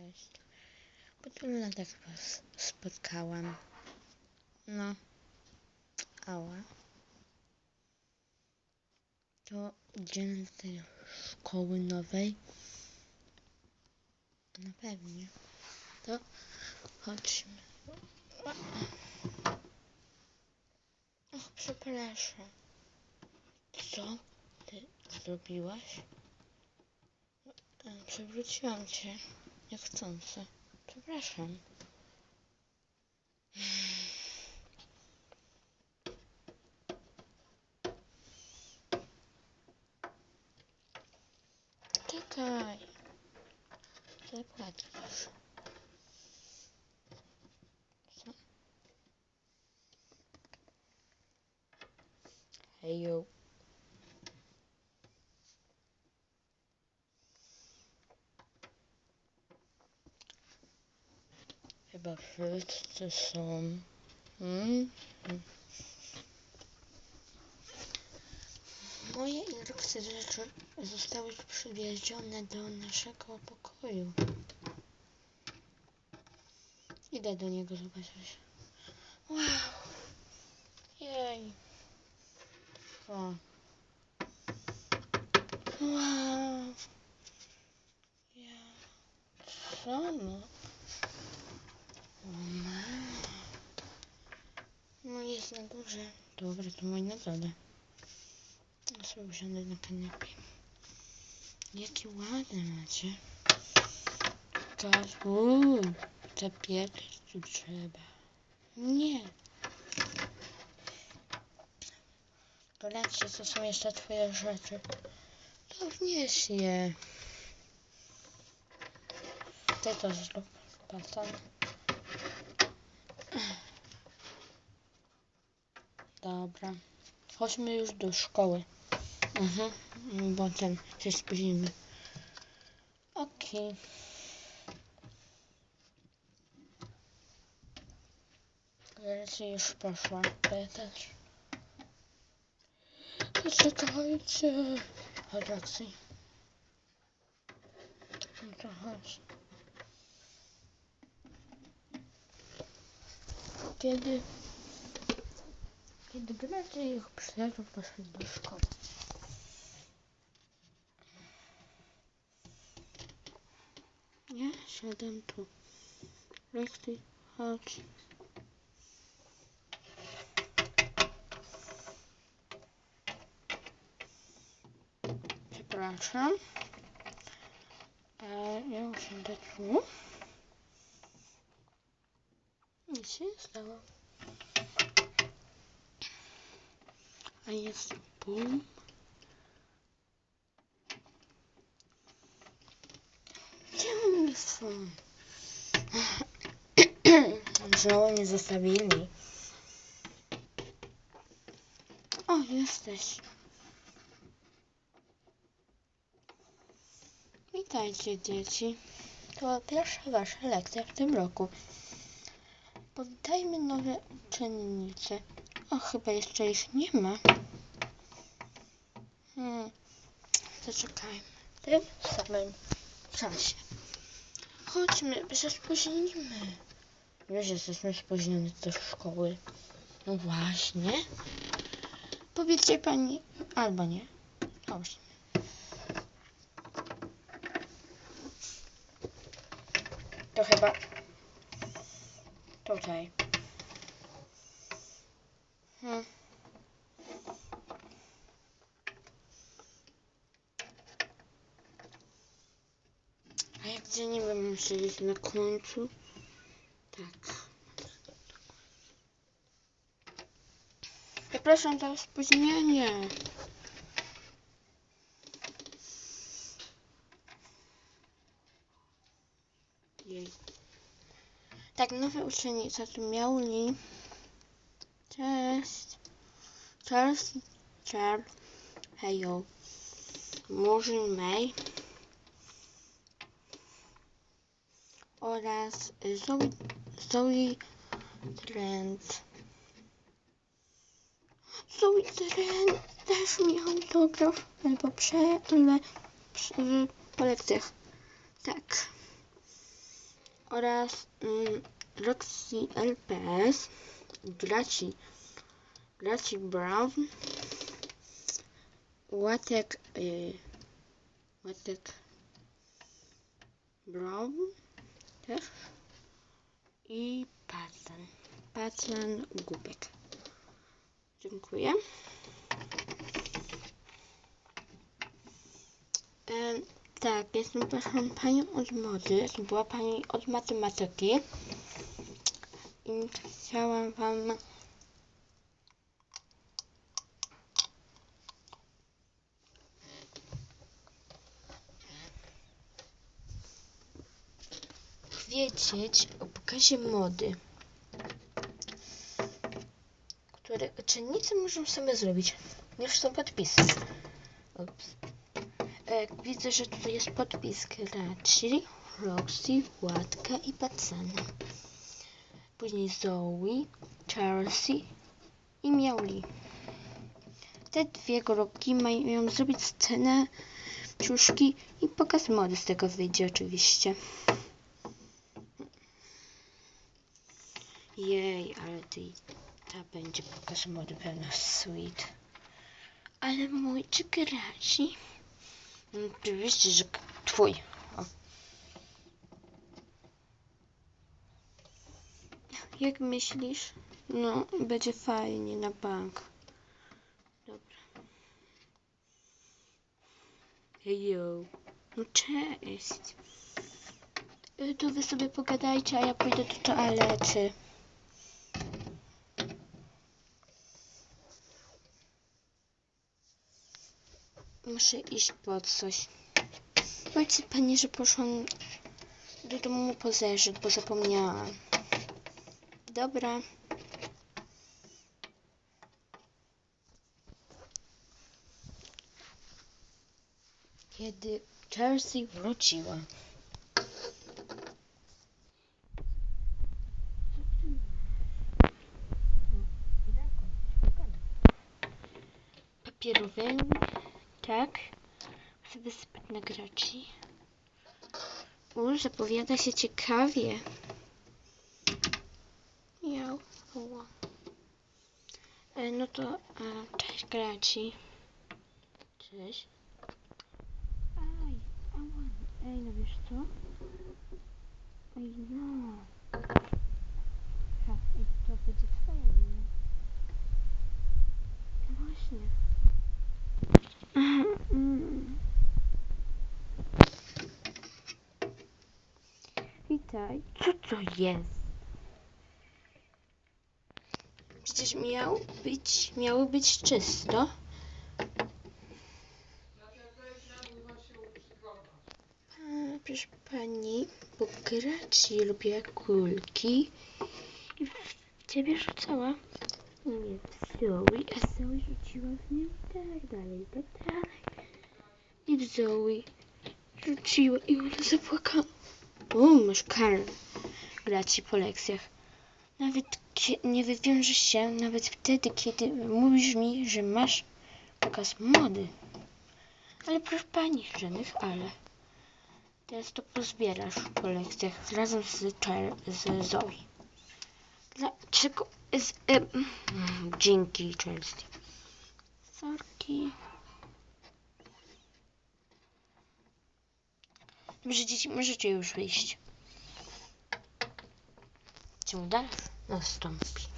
Cześć. Po tylu latach was spotkałam. No. Ała. To do tej szkoły nowej. No pewnie. To chodźmy. Och, przepraszam. Co ty zrobiłaś? E, Przewróciłam cię niechcący. Przepraszam. Czekaj. Zapłacisz. Co? Hejo. Chyba wszyscy są. Mm. Moje i Roxy rzeczy zostały przywiezione do naszego pokoju. Idę do niego zobaczyć. Wow! Jej! O! Wow! Ja... Co no? O ma. No jest na górze. Dobra, to mój na dole. Ja sobie usiądę na kanapie. Jakie ładne macie. Tak, uuu, tapietek tu trzeba. Nie. Zobaczcie, to są jeszcze twoje rzeczy. To wnieś je. Ty to zrób, Patan. Dobra. Chodźmy już do szkoły. Mhm, bo ten się spóźnimy. Okej. Lecy już poszła. Też. Poczekajcie. Chodź, Roxy. No chodź. Kiedy kiedy bracia i ich przyjaciół poszli do szkoły. Ja siadam tu. Lexi, chodź. Przepraszam. A ja usiądę tu. Nic się nie stało. A jest bum. Gdzie są? Znowu nie zostawili. O, jesteś. Witajcie dzieci. To pierwsza wasza lekcja w tym roku. Powitajmy nowe uczennice. O, chyba jeszcze ich nie ma. Hmm. Zaczekajmy. W tym samym czasie. Chodźmy, bo się spóźnimy. Wiesz, jesteśmy spóźnieni do szkoły. No właśnie. Powiedzcie pani, albo nie. Dobrze. To chyba tutaj. Hmm. A jak gdzie nie wiem, siedzieć na końcu? Tak. Przepraszam za spóźnienie. Jej. Tak, nowe uczennice tu miauli. Cześć. Charles, Charles, hejo. Murzyn May oraz Zoe, Zoe Trent. Zoe Trent też mi autograf albo prze, ale przy, po lekcjach. Tak. oraz mm, Roxy LPS, Graci, Graci Brown, Łatek, y, Łatek Brown też i Pacan, Pacan Gubek. Dziękuję. Em, tak, jestem proszę panią od mody, była pani od matematyki chciałam wam wiedzieć o pokazie mody, które uczennicy muszą sobie zrobić. Już są podpisy. Ups. E, widzę, że tutaj jest podpis Graci, Roxy, Łatka i Pacana. Później Zoe, Chelsea i Miauli. Te dwie grupki mają zrobić scenę, ciuszki i pokaz mody z tego wyjdzie oczywiście. Jej, ale ty, ta będzie pokaz mody pełna sweet. Ale mój czy Graci? Oczywiście, że k- twój. Jak myślisz? No, będzie fajnie na bank. Dobra. Hejo. No cześć. Y, To wy sobie pogadajcie, a ja pójdę do toalety. Muszę iść po coś. Powiedzcie pani, że poszłam do domu po zeszyt, bo zapomniałam. Dobra. Kiedy Chelsea wróciła. Papierowymi, tak? Chcę wysypać na graci. U, zapowiada się ciekawie. Miał. Ła. E, no to, e, cześć graci. Cześć. Aj. Ej, no wiesz co? Ej, no. Ha, i to będzie twoja wina. Właśnie. Mm. Witaj. Co to jest? Przecież miał być, miało być czysto. A, proszę pani, bo Graci lubiła kulki i w ciebie rzucała. Nie, Zoe, a Zoe rzuciła w nią tak dalej, tak dalej. I w Zoe rzuciła i ona zapłakała. O, masz karę. Graci po lekcjach. Nawet nie wywiążesz się, nawet wtedy, kiedy mówisz mi, że masz pokaz mody. Ale proszę pani, żadnych ale. Teraz to pozbierasz po lekcjach razem z, Cher- z Zoe. Dlaczego? Z, e, dzięki, Chelsea. Sorki. Dobrze, dzieci, możecie już wyjść. Ciąg na stąpi.